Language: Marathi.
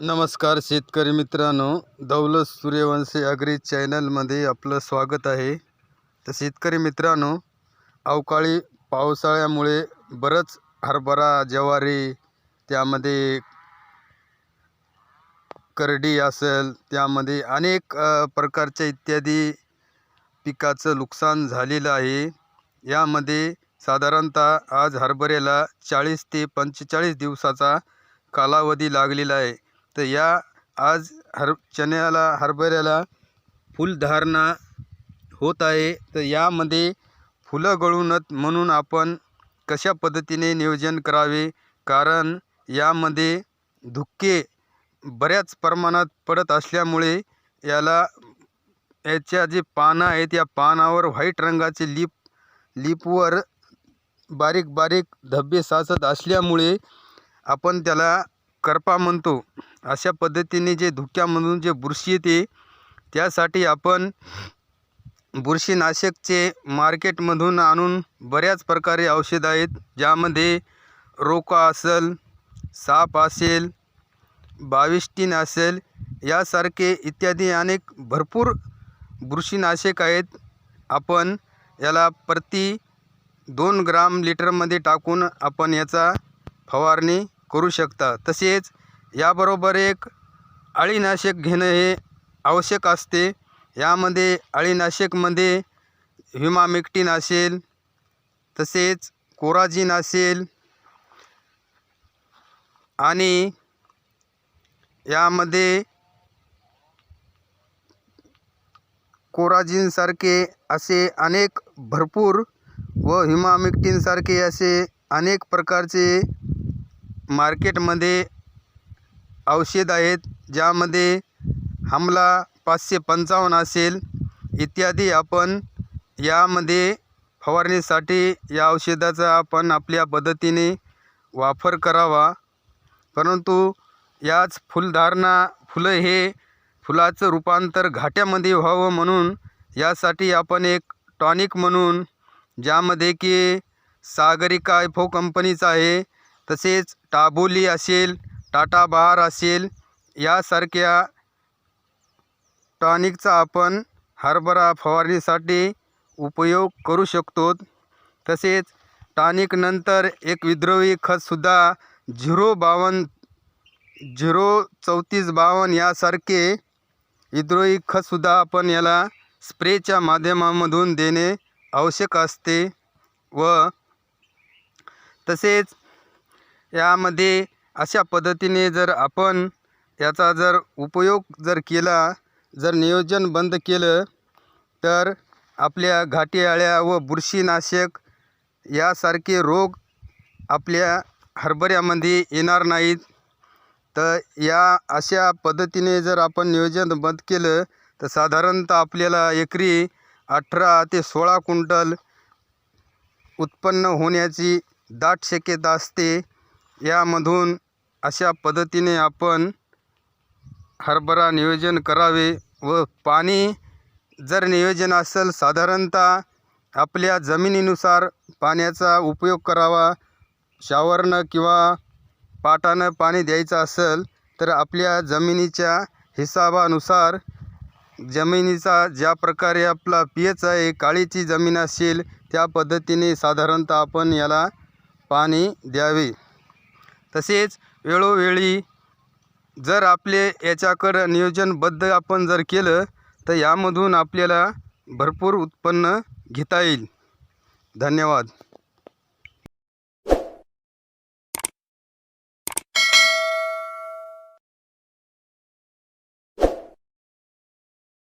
नमस्कार शेतकरी मित्रांनो दौलत सूर्यवंशी अग्री चॅनलमध्ये आपलं स्वागत आहे. तर शेतकरी मित्रांनो अवकाळी पावसाळ्यामुळे बरंच हरभरा ज्वारी त्यामध्ये करडी असेल त्यामध्ये अनेक प्रकारच्या इत्यादी पिकाचं नुकसान झालेलं आहे. यामध्ये साधारणतः आज हरभऱ्याला चाळीस ते पंचेचाळीस दिवसाचा कालावधी लागलेला आहे. तर या आज हर चण्याला हरभऱ्याला फुलधारणा होत आहे. तर यामध्ये फुलं गळूनत म्हणून आपण कशा पद्धतीने नियोजन करावे? कारण यामध्ये धुके बऱ्याच प्रमाणात पडत असल्यामुळे याला याच्या जे पानं आहेत या पानावर व्हाईट रंगाचे लिप लिपवर बारीक बारीक धब्बे साचत असल्यामुळे आपण त्याला करपा म्हणतो. अशा पद्धतीने जे धुक्यामधून जे बुरशी येते त्यासाठी आपण बुरशीनाशकचे मार्केटमधून आणून बऱ्याच प्रकारे औषधं आहेत ज्यामध्ये रोका असेल साप असेल बाविस्टीन असेल यासारखे इत्यादी अनेक भरपूर बुरशीनाशक आहेत. आपण याला प्रति दोन ग्राम लिटरमध्ये टाकून आपण याचा फवारणी करू शकता. तसेच याबरोबर एक अळीनाशक घेणं हे आवश्यक असते. यामध्ये अळीनाशकमध्ये व्हिमामेक्टिन असेल तसेच कोराजिन असेल आणि यामध्ये कोराजिनसारखे असे अनेक भरपूर व हिमामिक्टिनसारखे असे अनेक प्रकारचे मार्केटमध्ये औषध आहेत ज्यामध्ये हमला पाचशे पंचावन्न असेल इत्यादी आपण यामध्ये फवारणीसाठी या औषधाचा आपण आपल्या पद्धतीने वापर करावा. परंतु याच फुलधारणा फुलं हे फुलाचं रूपांतर घाट्यामध्ये व्हावं म्हणून यासाठी आपण एक टॉनिक म्हणून ज्यामध्ये की सागरिका इफो कंपनीचा आहे तसेच टाबोली असेल टाटा बार असेल यासारख्या टॉनिकचा आपण हरभरा फवारणीसाठी उपयोग करू शकतो. तसेच टॉनिकनंतर एक विद्रोही खतसुद्धा झिरो बावन्न झिरो चौतीस बावन्न यासारखे विद्रोही खतसुद्धा आपण याला स्प्रेच्या माध्यमामधून देणे आवश्यक असते व तसेच यामध्ये अशा पद्धतीने जर आपण याचा जर उपयोग जर केला जर नियोजन बंद केलं तर आपल्या घाटी अळ्या व बुरशीनाशक यासारखे रोग आपल्या हरभऱ्यामध्ये येणार नाहीत. तर या अशा पद्धतीने जर आपण नियोजन बंद केलं तर साधारणतः आपल्याला एकरी अठरा ते सोळा कुंटल उत्पन्न होण्याची दाट शक्यता असते. यामधून अशा पद्धतीने आपण हरभरा नियोजन करावे व पाणी जर नियोजन असेल साधारणतः आपल्या जमिनीनुसार पाण्याचा उपयोग करावा. शावरनं किंवा पाटानं पाणी द्यायचं असेल तर आपल्या जमिनीच्या हिसाबानुसार जमिनीचा ज्या प्रकारे आपला पी एच आहे काळीची जमीन असेल त्या पद्धतीने साधारणतः आपण याला पाणी द्यावे. तसेच वेळोवेळी जर आपले याच्याकडं नियोजनबद्ध आपण जर केलं तर यामधून आपल्याला भरपूर उत्पन्न घेता येईल. धन्यवाद.